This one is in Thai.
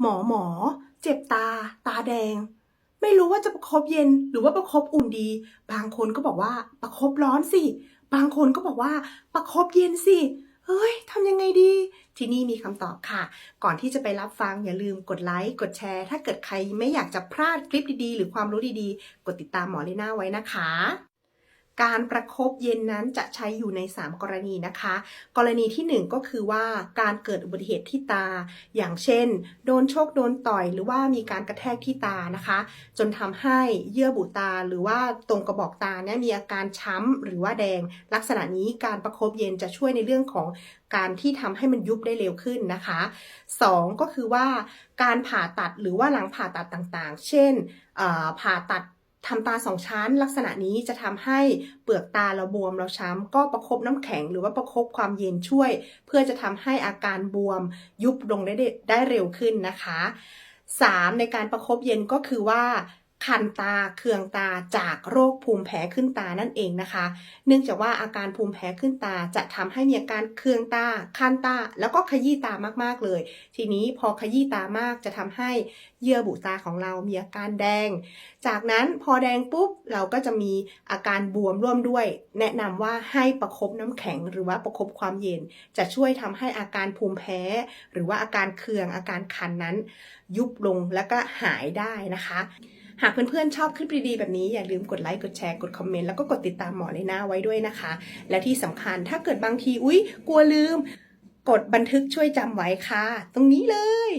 หมอหมอ เจ็บตา ตาแดง ไม่รู้ว่าจะประคบเย็นหรือว่าประคบอุ่นดี บางคนก็บอกว่าประคบร้อนสิ บางคนก็บอกว่าประคบเย็นสิเฮ้ยทำยังไงดี ที่นี่มีคำตอบค่ะ ก่อนที่จะไปรับฟังอย่าลืมกดไลค์ กดแชร์ ถ้าเกิดใครไม่อยากจะพลาดคลิปดีๆ หรือความรู้ดีๆ กดติดตามหมอเลน่าไว้นะคะ การประคบเย็นนั้นจะใช้อยู่ใน 3 กรณีนะคะ กรณีทีหนึ่1 ก็คือว่าการเกิดอุบัติเหตุที่ตา อย่างเช่น โดนโชกโดนต่อย หรือว่ามีการกระแทกที่ตานะคะ จนทำให้เยื่อบุตาหรือว่าตรงกระบอกตาเนี่ยมีอาการช้ำหรือว่าแดง ลักษณะนี้การประคบเย็นจะช่วยในเรื่องของการที่ทำให้มันยุบได้เร็วขึ้นนะคะ 2 ก็คือว่าการผ่าตัดหรือว่าหลังผ่าตัดต่างๆ เช่นผ่าตัด ทำตาสองชั้นลักษณะนี้จะทำให้เปลือกตาเราบวมเราช้ำก็ประคบน้ำแข็งหรือว่าประคบความเย็นช่วย เพื่อจะทำให้อาการบวมยุบลงได้ได้เร็วขึ้นนะคะ 3. ในการประคบเย็นก็คือว่า คันตาเคืองตาจากโรคภูมิแพ้ขึ้นตานั่นเองนะคะ เนื่องจากว่าอาการภูมิแพ้ขึ้นตาจะทำให้มีอาการเคืองตาคันตา แล้วก็ขยี้ตามากๆเลย ทีนี้พอขยี้ตามากจะทำให้เยื่อบุตาของเรามีอาการแดง จากนั้นพอแดงปุ๊บเราก็จะมีอาการบวมร่วมด้วย แนะนำว่าให้ประคบน้ำแข็งหรือว่าประคบความเย็น จะช่วยทำให้อาการภูมิแพ้ หรือว่าอาการเคืองอาการคันนั้น ยุบลงแล้วก็หายได้นะคะ หากเพื่อนๆชอบคลิปดีๆแบบนี้อย่าลืมกดไลค์กดแชร์กดคอมเมนต์แล้วก็กดติดตามหมอในหน้าไว้ด้วยนะคะ และที่สำคัญถ้าเกิดบางทีอุ๊ย กลัวลืม กดบันทึกช่วยจำไว้ค่ะ ตรงนี้เลย